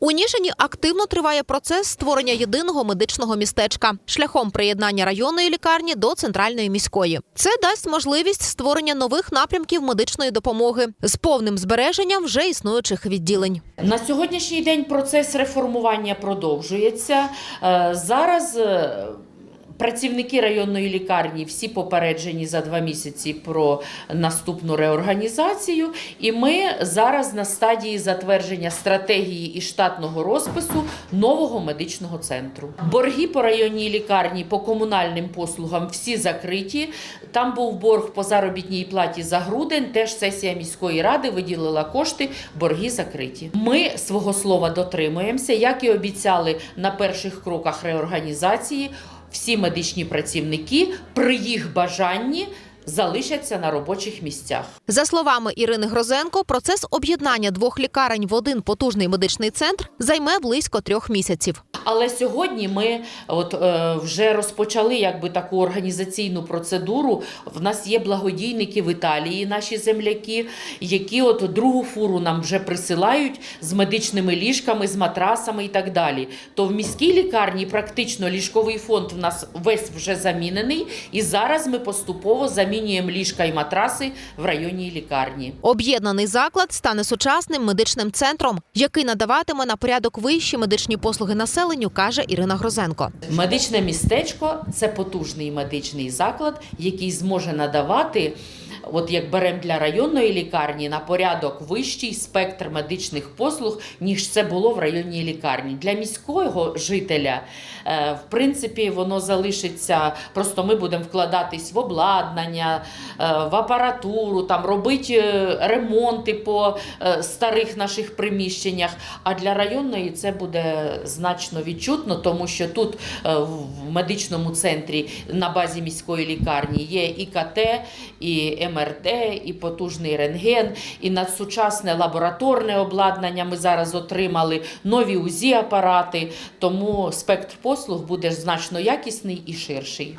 У Ніжині активно триває процес створення єдиного медичного містечка шляхом приєднання районної лікарні до центральної міської. Це дасть можливість створення нових напрямків медичної допомоги з повним збереженням вже існуючих відділень. На сьогоднішній день процес реформування продовжується. Е, Зараз е, працівники районної лікарні всі попереджені за два місяці про наступну реорганізацію. І ми зараз на стадії затвердження стратегії і штатного розпису нового медичного центру. Борги по районній лікарні по комунальним послугам всі закриті. Там був борг по заробітній платі за грудень. Теж сесія міської ради виділила кошти, борги закриті. Ми свого слова дотримуємося, як і обіцяли на перших кроках реорганізації. Всі медичні працівники при їх бажанні залишаться на робочих місцях. За словами Ірини Грозенко, процес об'єднання двох лікарень в один потужний медичний центр займе близько трьох місяців. Але сьогодні ми от, е, вже розпочали якби таку організаційну процедуру. В нас є благодійники в Італії, наші земляки, які от другу фуру нам вже присилають з медичними ліжками, з матрасами і так далі. То в міській лікарні практично ліжковий фонд в нас весь вже замінений, і зараз ми поступово замінюємо ліжка і матраси в районній лікарні. Об'єднаний заклад стане сучасним медичним центром, який надаватиме на порядок вищі медичні послуги населенню, каже Ірина Грозенко. Медичне містечко це потужний медичний заклад, який зможе надавати. От як беремо для районної лікарні на порядок вищий спектр медичних послуг, ніж це було в районній лікарні. Для міського жителя, е, в принципі, воно залишиться. Просто ми будемо вкладатись в обладнання, е, в апаратуру, там робити е, ремонти по старих наших приміщеннях. А для районної це буде значно відчутно, тому що тут в медичному центрі на базі міської лікарні є і КТ, МРТ, і потужний рентген, і надсучасне лабораторне обладнання. Ми зараз отримали нові УЗІ апарати, тому спектр послуг буде значно якісний і ширший.